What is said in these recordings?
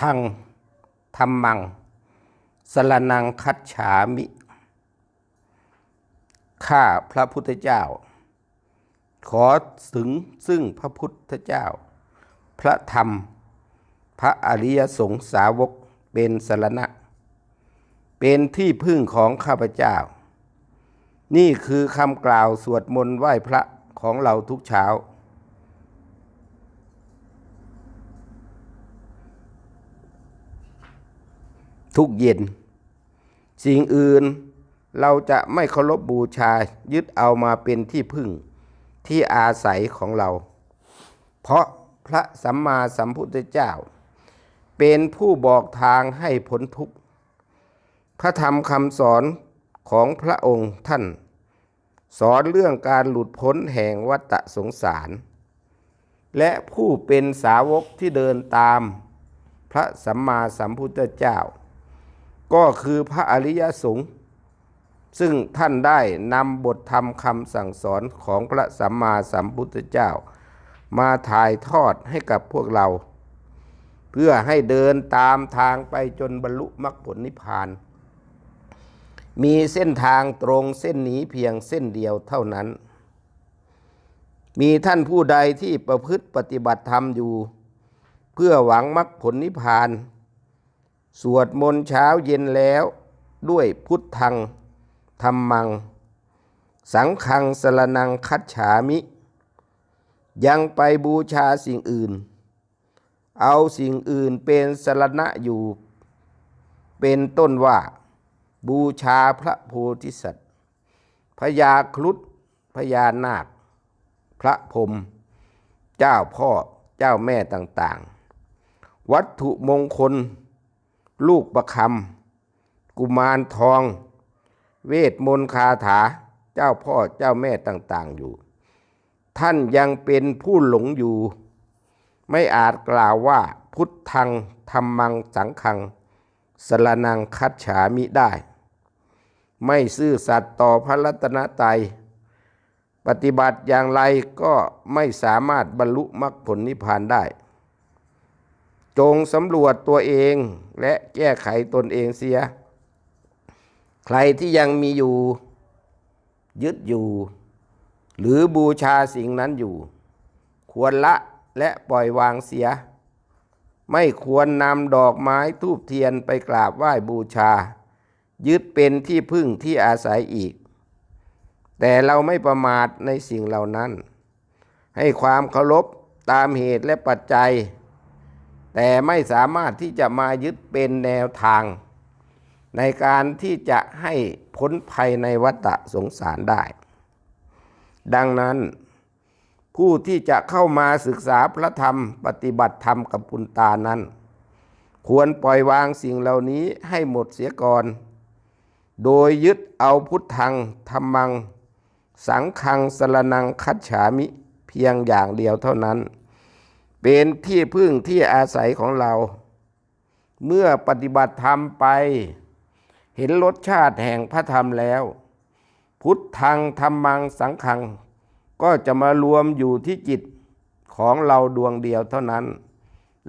ทังธรรมัง สรนังคัจฉามิ ข้าพระพุทธเจ้า ขอถึงซึ่งพระพุทธเจ้า พระธรรม พระอริยสงสาวกเป็นสรณะ เป็นที่พึ่งของข้าพเจ้า นี่คือคำกล่าวสวดมนต์ไหว้พระของเราทุกเช้า ทุกเย็น สิ่งอื่นเราจะไม่เคารพบูชายึดเอามาเป็นที่พึ่งที่อาศัยของเรา เพราะพระสัมมาสัมพุทธเจ้า เป็นผู้บอกทางให้พ้นทุกข์ พระธรรมคำสอนของพระองค์ท่าน สอนเรื่องการหลุดพ้นแห่งวัฏสงสาร และผู้เป็นสาวกที่เดินตามพระสัมมาสัมพุทธเจ้า ก็คือพระอริยสงฆ์ซึ่งท่านได้นำบทธรรมคำสั่งสอนของพระสัมมาสัมพุทธเจ้า มาถ่ายทอดให้กับพวกเรา เพื่อให้เดินตามทางไปจนบรรลุมรรคผลนิพพาน มีเส้นทางตรงเส้นนี้เพียงเส้นเดียวเท่านั้น มีท่านผู้ใดที่ประพฤติปฏิบัติธรรมอยู่ เพื่อหวังมรรคผลนิพพาน สวดมนต์เช้าเย็นแล้วด้วยพุทธังธรรมัง สังฆังสรนังคัจฉามิ ยังไปบูชาสิ่งอื่น เอาสิ่งอื่นเป็นสรณะอยู่ เป็นต้นว่า บูชาพระโพธิสัตว์พญาครุฑพญานาค พระพรมเจ้าพ่อเจ้าแม่ต่างๆ วัตถุมงคล ลูกประคำกุมารทอง เวทมนต์คาถาเจ้าพ่อเจ้าแม่ต่าง ๆ อยู่ ท่านยังเป็นผู้หลงอยู่ ไม่อาจกล่าวว่าพุทธังธรรมังสังขังสรนังคัจฉามิได้ ไม่ซื่อสัตย์ต่อพระรัตนตรัยปฏิบัติอย่างไรก็ไม่สามารถบรรลุมรรคผลนิพพานได้ จงสำรวจตัวเองและแก้ไขตนเองเสีย ใครที่ยังมีอยู่ ยึดอยู่ หรือบูชาสิ่งนั้นอยู่ ควรละและปล่อยวางเสีย ไม่ควรนำดอกไม้ทูบเทียนไปกราบไหว้บูชา ยึดเป็นที่พึ่งที่อาศัยอีก แต่เราไม่ประมาทในสิ่งเหล่านั้น ให้ความเคารพตามเหตุและปัจจัย แต่ไม่สามารถที่จะมายึดเป็นแนวทาง ในการที่จะให้พ้นภัยในวัฏสงสารได้ ดังนั้น ผู้ที่จะเข้ามาศึกษาพระธรรมปฏิบัติธรรมกับปุณตานั้น ควรปล่อยวางสิ่งเหล่านี้ให้หมดเสียก่อน โดยยึดเอาพุทธังธรรมัง สังฆังสรนังคัจฉามิเพียงอย่างเดียวเท่านั้น เป็นที่พึ่งที่อาศัยของเรา เมื่อปฏิบัติธรรมไป เห็นรสชาติแห่งพระธรรมแล้ว พุทธังธรรมังสังฆัง ก็จะมารวมอยู่ที่จิตของเราดวงเดียวเท่านั้น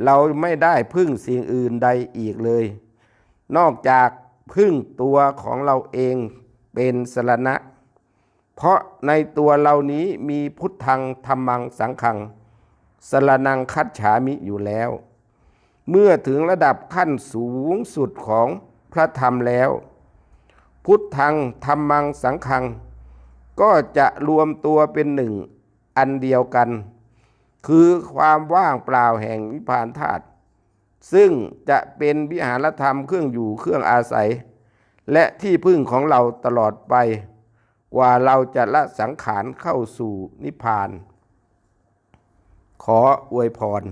เราไม่ได้พึ่งสิ่งอื่นใดอีกเลย นอกจากพึ่งตัวของเราเองเป็นสรณะ เพราะในตัวเรานี้มีพุทธังธรรมังสังฆัง สรนังคัจฉามิอยู่แล้ว เมื่อถึงระดับขั้นสูงสุดของพระธรรมแล้ว พุทธังธรรมังสังฆัง ก็จะรวมตัวเป็นหนึ่งอันเดียวกัน คือความว่างเปล่าแห่งวิพานธาตุซึ่งจะเป็นวิหารธรรมเครื่องอยู่เครื่องอาศัย และที่พึ่งของเราตลอดไป กว่าเราจะละสังขารเข้าสู่นิพพาน ขออวยพร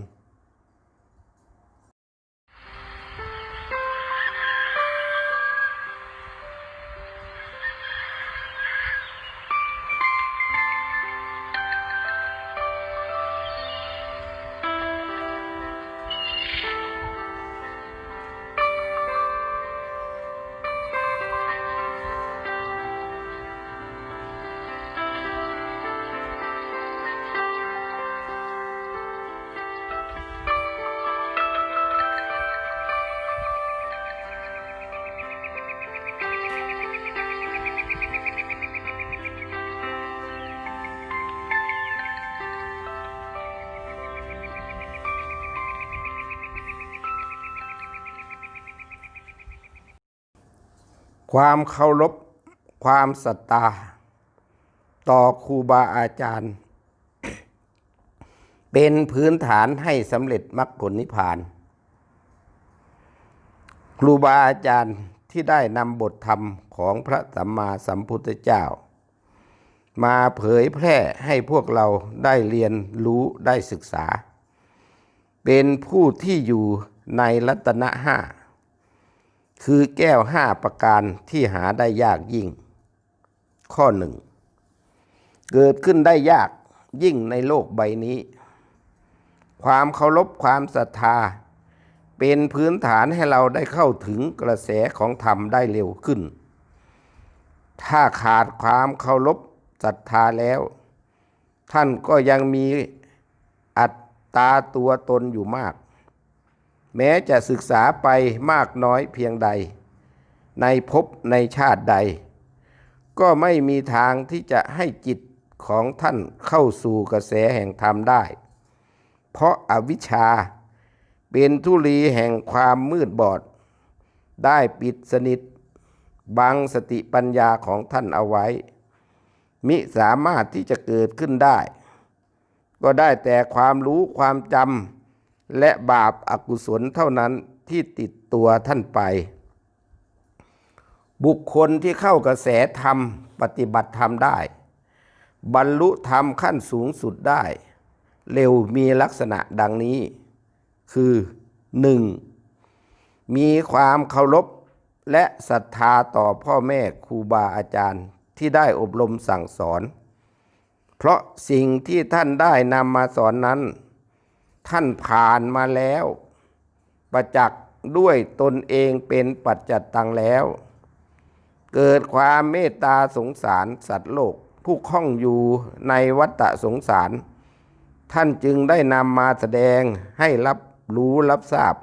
ความเคารพความศรัทธาต่อครูบาอาจารย์ เป็นพื้นฐานให้สำเร็จมรรคผลนิพพาน ครูบาอาจารย์ที่ได้นำบทธรรมของพระสัมมาสัมพุทธเจ้า มาเผยแพร่ให้พวกเราได้เรียนรู้ได้ศึกษา เป็นผู้ที่อยู่ในรัตนะห้า คือแก้วห้าประการที่หาได้ยากยิ่ง ข้อหนึ่งเกิดขึ้นได้ยากยิ่งในโลกใบนี้ ความเคารพความศรัทธา เป็นพื้นฐานให้เราได้เข้าถึงกระแสของธรรมได้เร็วขึ้น ถ้าขาดความเคารพศรัทธาแล้ว ท่านก็ยังมีอัตตาตัวตนอยู่มาก แม้จะศึกษาไปมากน้อยเพียงใด ในภพในชาติใด ก็ไม่มีทางที่จะให้จิตของท่านเข้าสู่กระแสแห่งธรรมได้ เพราะอาวิชชาเป็นทุลีแห่งความมืดบอด ได้ปิดสนิทบังสติปัญญาของท่านเอาไว้ มิสามารถที่จะเกิดขึ้นได้ ก็ได้แต่ความรู้ความจำ และบาปอากุศลเท่านั้นที่ติดตัวท่านไป บุคคลที่เข้ากระแสธรรมปฏิบัติธรรมได้ บรรลุธรรมขั้นสูงสุดได้ เร็วมีลักษณะดังนี้ คือ 1. มีความเคารพและศรัทธาต่อพ่อแม่ครูบาอาจารย์ที่ได้อบรมสั่งสอน เพราะสิ่งที่ท่านได้นำมาสอนนั้น ท่านผ่านมาแล้ว ประจักษ์ด้วยตนเองเป็นปัจจัตตังแล้ว เกิดความเมตตาสงสารสัตว์โลก ผู้คล้องอยู่ในวัฏสงสาร ท่านจึงได้นำมาแสดงให้รับรู้รับทราบ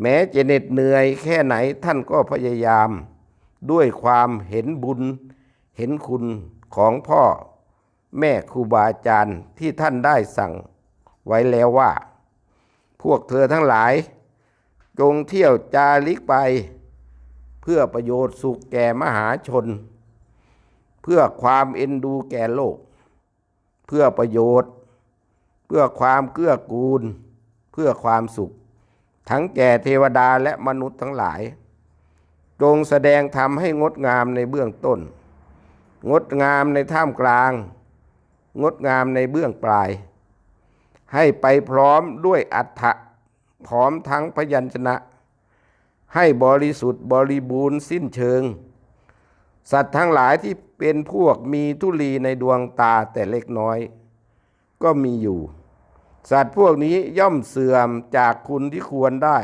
แม้จะเหน็ดเหนื่อยแค่ไหนท่านก็พยายาม ด้วยความเห็นบุญ เห็นคุณของพ่อ แม่ครูบาอาจารย์ที่ท่านได้สั่ง ไว้แล้วว่า พวกเธอทั้งหลาย จงเที่ยวจาริกไป เพื่อประโยชน์สุขแก่มหาชน เพื่อความเอ็นดูแก่โลก เพื่อประโยชน์ เพื่อความเกื้อกูล เพื่อความสุข ทั้งแก่เทวดาและมนุษย์ทั้งหลาย จงแสดงธรรมให้งดงามในเบื้องต้น งดงามในท่ามกลาง งดงามในเบื้องปลาย ให้ไปพร้อมด้วยอัฏฐะพร้อมทั้งพยัญชนะ ให้บริสุทธิ์บริบูรณ์สิ้นเชิง สัตว์ทั้งหลายที่เป็นพวกมีทุลีในดวงตาแต่เล็กน้อย ก็มีอยู่ สัตว์พวกนี้ย่อมเสื่อมจากคุณที่ควรได้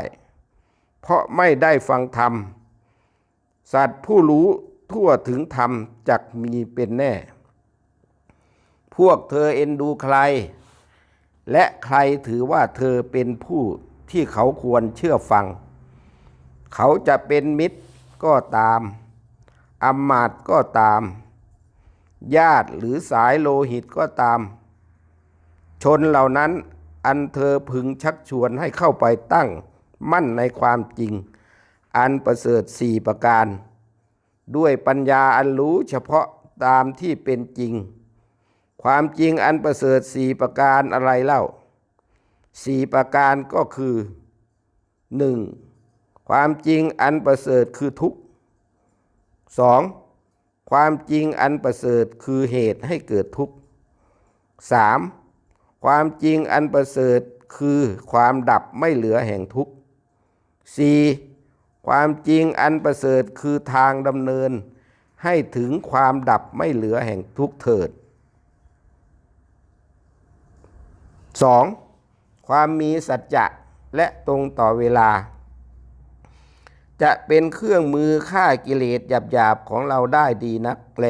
เพราะไม่ได้ฟังธรรม สัตว์ผู้รู้ทั่วถึงธรรมจักมีเป็นแน่ พวกเธอเอ็นดูใคร และใครถือว่าเธอเป็นผู้ที่เขาควรเชื่อฟัง เขาจะเป็นมิตรก็ตามอำมาตย์ก็ตาม ญาติหรือสายโลหิตก็ตาม ชนเหล่านั้นอันเธอพึงชักชวนให้เข้าไปตั้งมั่นในความจริง อันประเสริฐสี่ประการ ด้วยปัญญาอันรู้เฉพาะตามที่เป็นจริง ความจริงอันประเสริฐสี่ประการอะไรเล่าสี่ประการก็คือหนึ่งความจริงอันประเสริฐคือทุกข์สองความจริงอันประเสริฐคือเหตุให้เกิดทุกข์สามความจริงอันประเสริฐคือความดับไม่เหลือแห่งทุกข์สี่ความจริงอันประเสริฐคือทางดำเนิน ให้ถึงความดับไม่เหลือแห่งทุกข์เถิด สองความมีสัจจะและตรงต่อเวลา จะเป็นเครื่องมือฆ่ากิเลสหยาบๆ ของเราได้ดีนักแล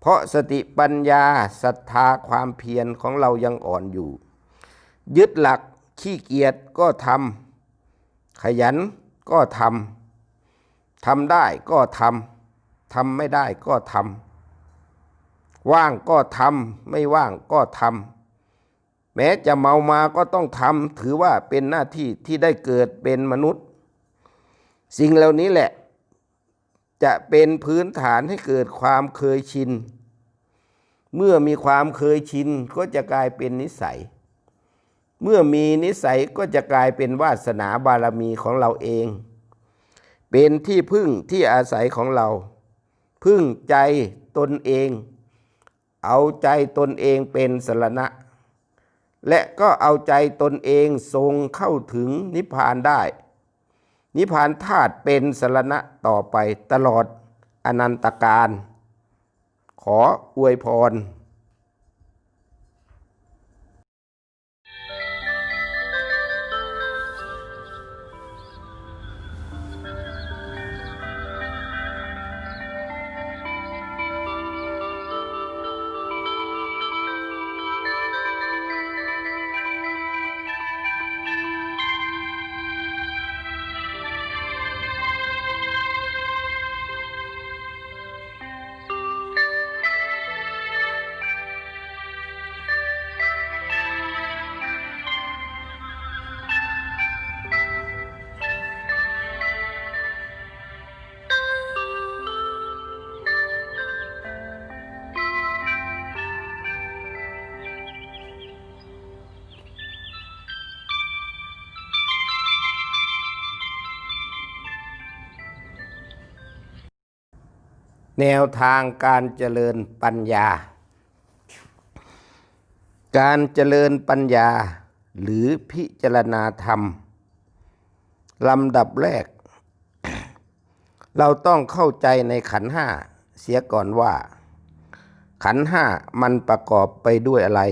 เพราะสติปัญญาศรัทธาความเพียรของเรายังอ่อนอยู่ ยึดหลักขี้เกียจก็ทำขยันก็ทำทำได้ก็ทำทำไม่ได้ก็ทำว่างก็ทำไม่ว่างก็ทำ แม้จะเมามาก็ต้องทำถือว่าเป็นหน้าที่ที่ได้เกิดเป็นมนุษย์ สิ่งเหล่านี้แหละ จะเป็นพื้นฐานให้เกิดความเคยชิน เมื่อมีความเคยชินก็จะกลายเป็นนิสัย เมื่อมีนิสัยก็จะกลายเป็นวาสนาบารมีของเราเอง เป็นที่พึ่งที่อาศัยของเรา พึ่งใจตนเอง เอาใจตนเองเป็นสรณะ และก็เอาใจตนเองทรงเข้าถึงนิพพานได้ นิพพานธาตุเป็นสรณะต่อไปตลอดอนันตการ ขออวยพร แนวทางการเจริญปัญญา การเจริญปัญญาหรือพิจารณาธรรมลำดับแรก เราต้องเข้าใจในขันห้าเสียก่อนว่า ขันห้ามันประกอบไปด้วยอะไร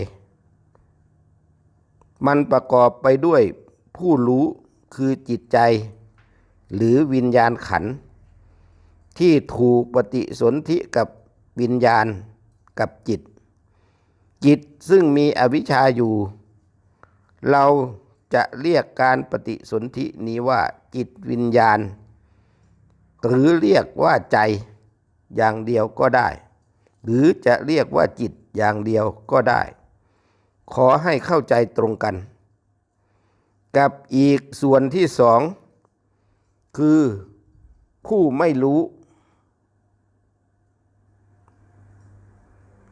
มันประกอบไปด้วยผู้รู้คือจิตใจ หรือวิญญาณขันธ์ ที่ถูกปฏิสนธิกับวิญญาณกับจิต จิตซึ่งมีอวิชชาอยู่ เราจะเรียกการปฏิสนธินี้ว่าจิตวิญญาณ หรือเรียกว่าใจอย่างเดียวก็ได้ หรือจะเรียกว่าจิตอย่างเดียวก็ได้ ขอให้เข้าใจตรงกัน กับอีกส่วนที่สองคือผู้ไม่รู้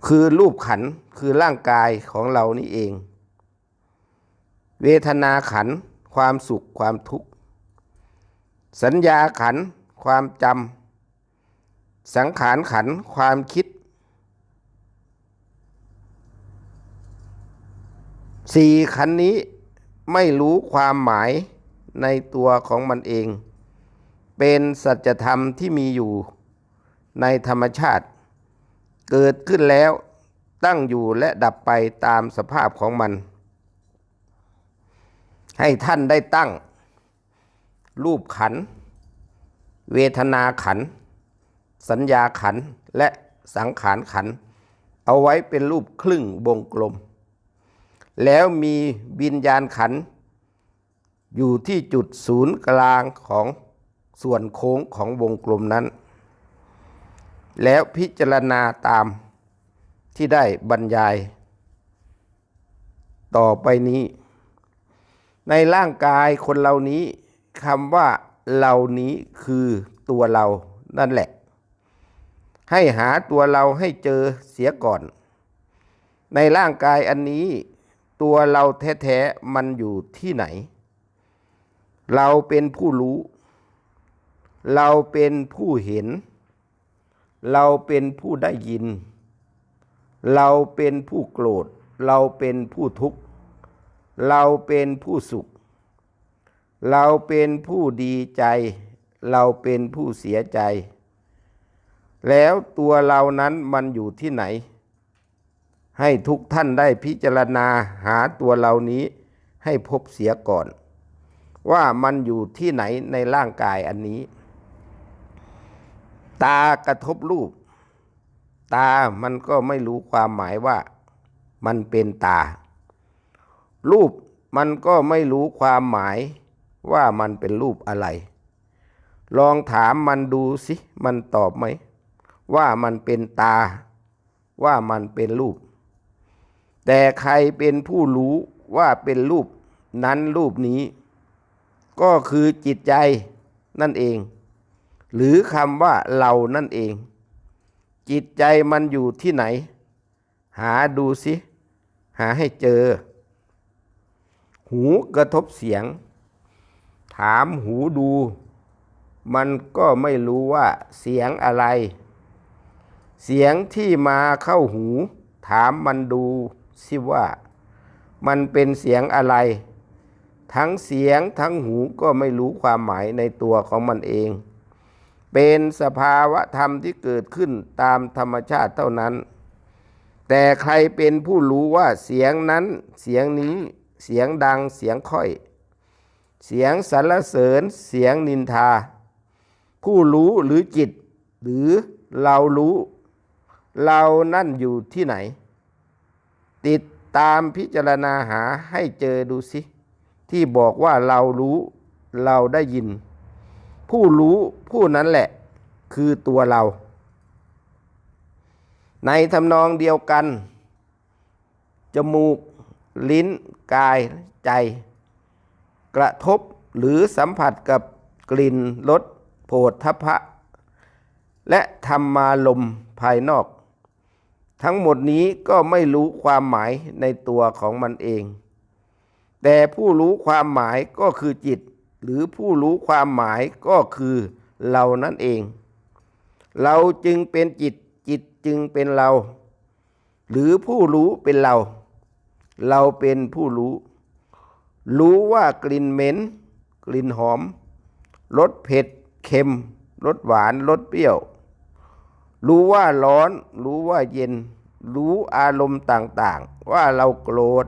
คือรูปขันคือร่างกายของเรานี่เอง เวทนาขันความสุขความทุกข์ สัญญาขันความจำสังขารขันความคิดสี่ขันนี้ไม่รู้ความหมายในตัวของมันเอง เป็นสัจธรรมที่มีอยู่ในธรรมชาติ เกิดขึ้นแล้วตั้งอยู่และดับไปตามสภาพของมัน ให้ท่านได้ตั้ง รูปขัน เวทนาขัน สัญญาขันและสังขารขัน เอาไว้เป็นรูปครึ่งวงกลม แล้วมีวิญญาณขัน อยู่ที่จุดศูนย์กลางของส่วนโค้งของวงกลมนั้น แล้วพิจารณาตามที่ได้บรรยาย ต่อไปนี้ ในร่างกายคนเหล่านี้คำว่าเหล่านี้คือตัวเรานั่นแหละ ให้หาตัวเราให้เจอเสียก่อน ในร่างกายอันนี้ ตัวเราแท้ๆมันอยู่ที่ไหน เราเป็นผู้รู้ เราเป็นผู้เห็น เราเป็นผู้ได้ยิน เราเป็นผู้โกรธ เราเป็นผู้ทุกข์ เราเป็นผู้สุข เราเป็นผู้ดีใจ เราเป็นผู้เสียใจ แล้วตัวเรานั้นมันอยู่ที่ไหน ให้ทุกท่านได้พิจารณาหาตัวเรานี้ให้พบเสียก่อน ว่ามันอยู่ที่ไหนในร่างกายอันนี้ ตากระทบรูป ตามันก็ไม่รู้ความหมายว่ามันเป็นตา รูปมันก็ไม่รู้ความหมายว่ามันเป็นรูปอะไร ลองถามมันดูสิมันตอบไหม ว่ามันเป็นตา ว่ามันเป็นรูป แต่ใครเป็นผู้รู้ว่าเป็นรูปนั้นรูปนี้ ก็คือจิตใจนั่นเอง หรือคำว่าเรานั่นเอง จิตใจมันอยู่ที่ไหน หาดูสิ หาให้เจอ หูกระทบเสียง ถามหูดู มันก็ไม่รู้ว่าเสียงอะไร เสียงที่มาเข้าหู ถามมันดูสิว่า มันเป็นเสียงอะไร ทั้งเสียงทั้งหูก็ไม่รู้ความหมายในตัวของมันเอง เป็นสภาวะธรรมที่เกิดขึ้นตามธรรมชาติเท่านั้น แต่ใครเป็นผู้รู้ว่าเสียงนั้นเสียงนี้เสียงดังเสียงค่อย เสียงสรรเสริญเสียงนินทา ผู้รู้หรือจิต หรือเรารู้ เรานั่นอยู่ที่ไหน ติดตามพิจารณาหาให้เจอดูสิ ที่บอกว่าเรารู้เราได้ยิน ผู้รู้ ผู้นั้นแหละคือตัวเรา ในทำนองเดียวกัน จมูก ลิ้น กาย ใจ กระทบหรือสัมผัสกับกลิ่นรสโผฏฐพะ และธรรมารมภายนอก ทั้งหมดนี้ก็ไม่รู้ความหมายในตัวของมันเอง แต่ผู้รู้ความหมายก็คือจิต หรือผู้รู้ความหมายก็คือ เรานั่นเอง เราจึงเป็นจิตจิตจึงเป็นเรา หรือผู้รู้เป็นเรา เราเป็นผู้รู้ รู้ว่ากลิ่นเหม็น กลิ่นหอมรสเผ็ดเค็มรสหวานรสเปรี้ยว รู้ว่าร้อน รู้ว่าเย็น รู้อารมณ์ต่างๆ ว่าเราโกรธ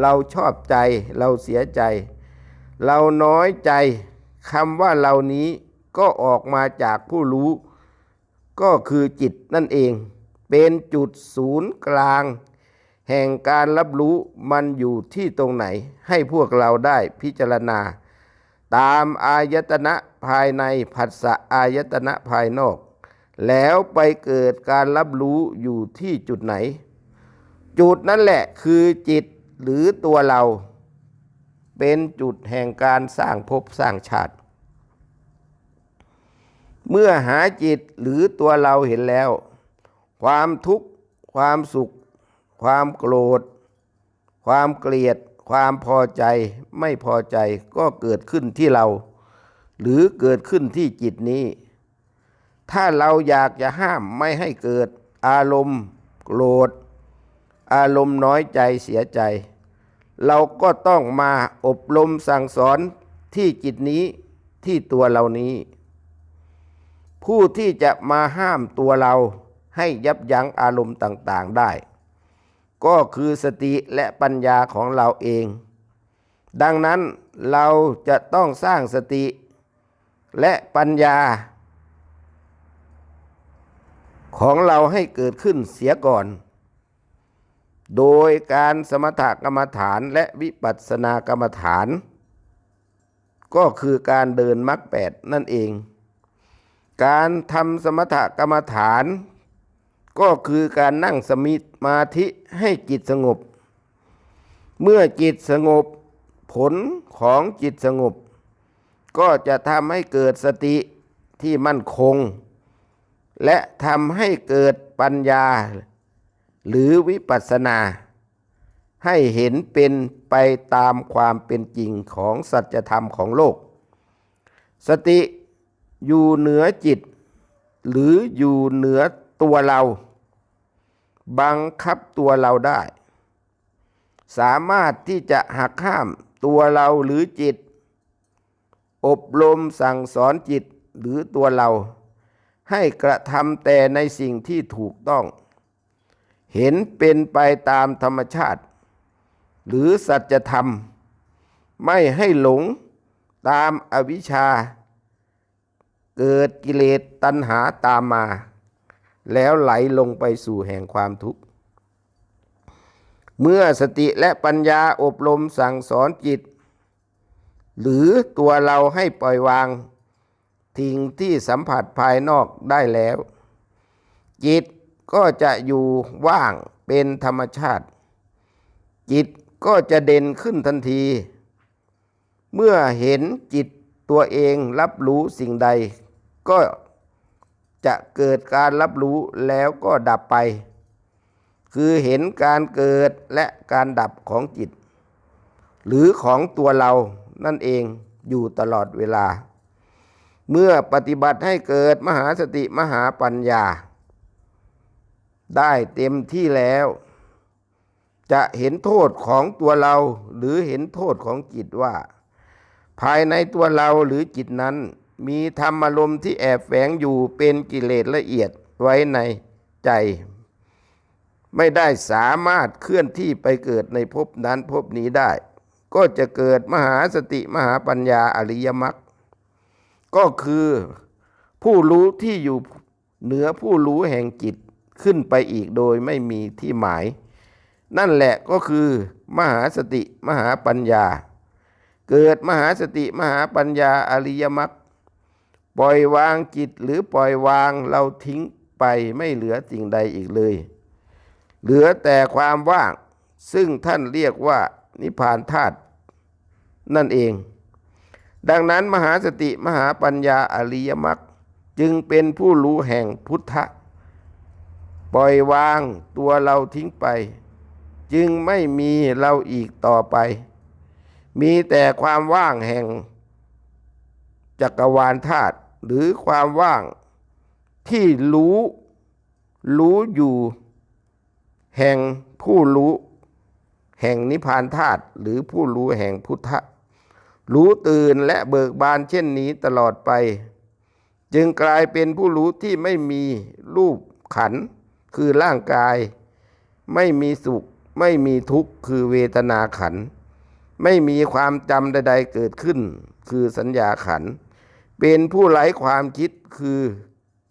เราชอบใจ เราเสียใจ เราน้อยใจคำว่าเหล่านี้ ก็ออกมาจากผู้รู้ ก็คือจิตนั่นเอง เป็นจุดศูนย์กลาง แห่งการรับรู้มันอยู่ที่ตรงไหน ให้พวกเราได้พิจารณา ตามอายตนะภายในผัสสะอายตนะภายนอก แล้วไปเกิดการรับรู้อยู่ที่จุดไหน จุดนั่นแหละคือจิตหรือตัวเรา เป็นจุดแห่งการสร้างภพสร้างชาติ เมื่อหาจิตหรือตัวเราเห็นแล้ว ความทุกข์ความสุข ความโกรธ ความเกลียด ความพอใจไม่พอใจก็เกิดขึ้นที่เรา หรือเกิดขึ้นที่จิตนี้ ถ้าเราอยากจะห้ามไม่ให้เกิดอารมณ์ โกรธ อารมณ์น้อยใจเสียใจ เราก็ต้องมาอบรมสั่งสอนที่จิตนี้ที่ตัวเรานี้ ผู้ที่จะมาห้ามตัวเราให้ยับยั้งอารมณ์ต่าง ๆได้ ก็คือสติและปัญญาของเราเอง ดังนั้นเราจะต้องสร้างสติและปัญญา ของเราให้เกิดขึ้นเสียก่อน โดยการสมถกรรมฐานและวิปัสสนากรรมฐาน ก็คือการเดินมรรคแปดนั่นเอง การทำสมถกรรมฐาน ก็คือการนั่งสมาธิให้จิตสงบ เมื่อจิตสงบ ผลของจิตสงบ ก็จะทำให้เกิดสติที่มั่นคง และทำให้เกิดปัญญา หรือวิปัสสนา ให้เห็นเป็นไปตามความเป็นจริงของสัจธรรมของโลก สติ อยู่เหนือจิต หรืออยู่เหนือตัวเรา บังคับตัวเราได้ สามารถที่จะหักห้ามตัวเราหรือจิต อบรมสั่งสอนจิตหรือตัวเรา ให้กระทำแต่ในสิ่งที่ถูกต้อง เห็นเป็นไปตามธรรมชาติ หรือสัจธรรม ไม่ให้หลงตามอวิชชา เกิดกิเลสตัณหาตามมา แล้วไหลลงไปสู่แห่งความทุกข์ เมื่อสติและปัญญาอบรมสั่งสอนจิต หรือตัวเราให้ปล่อยวางทิ้งที่สัมผัสภายนอกได้แล้ว จิตก็จะอยู่ว่างเป็นธรรมชาติ จิตก็จะเด่นขึ้นทันที เมื่อเห็นจิตตัวเองรับรู้สิ่งใด ก็จะเกิดการรับรู้แล้วก็ดับไป คือเห็นการเกิดและการดับของจิต หรือของตัวเรานั่นเองอยู่ตลอดเวลา เมื่อปฏิบัติให้เกิดมหาสติมหาปัญญา ได้เต็มที่แล้ว จะเห็นโทษของตัวเราหรือเห็นโทษของจิตว่า ภายในตัวเราหรือจิตนั้น มีธรรมอารมณ์ที่แอบแฝงอยู่เป็นกิเลสละเอียดไว้ในใจ ไม่ได้สามารถเคลื่อนที่ไปเกิดในภพนั้นภพนี้ได้ ก็จะเกิดมหาสติมหาปัญญาอริยมรรคก็คือผู้รู้ที่อยู่เหนือผู้รู้แห่งจิตขึ้นไปอีกโดยไม่มีที่หมาย นั่นแหละก็คือมหาสติมหาปัญญา เกิดมหาสติมหาปัญญาอริยมรรค ปล่อยวางจิตหรือปล่อยวางเราทิ้งไปไม่เหลือสิ่งใดอีกเลย เหลือแต่ความว่าง ซึ่งท่านเรียกว่านิพพานธาตุนั่นเอง ดังนั้นมหาสติมหาปัญญาอริยมรรคจึงเป็นผู้รู้แห่งพุทธะ ปล่อยวางตัวเราทิ้งไป จึงไม่มีเราอีกต่อไป มีแต่ความว่างแห่งจักรวาลธาตุ หรือความว่างที่รู้ รู้อยู่ แห่งผู้รู้ แห่งนิพพานธาตุหรือผู้รู้แห่งพุทธะรู้ตื่นและเบิกบานเช่นนี้ตลอดไป จึงกลายเป็นผู้รู้ที่ไม่มีรูปขัน คือร่างกาย ไม่มีสุข ไม่มีทุกข์ คือเวทนาขัน ไม่มีความจำใด ๆ เกิดขึ้น คือสัญญาขันธ์ เป็นผู้ไร้ความคิดคือ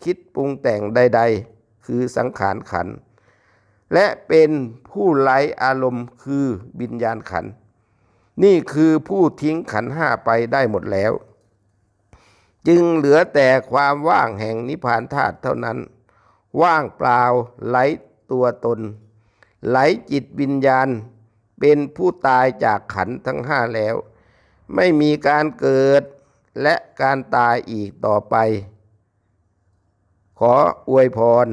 คิดปรุงแต่งใด ๆ คือสังขารขัน และเป็นผู้ไร้อารมณ์คือวิญญาณขัน นี่คือผู้ทิ้งขันห้าไปได้หมดแล้ว จึงเหลือแต่ความว่างแห่งนิพพานธาตุเท่านั้น ว่างเปล่าไร้ตัวตน ไหลจิตวิญญาณ เป็นผู้ตายจากขันทั้งห้าแล้ว ไม่มีการเกิด และการตายอีกต่อไป ขออวยพร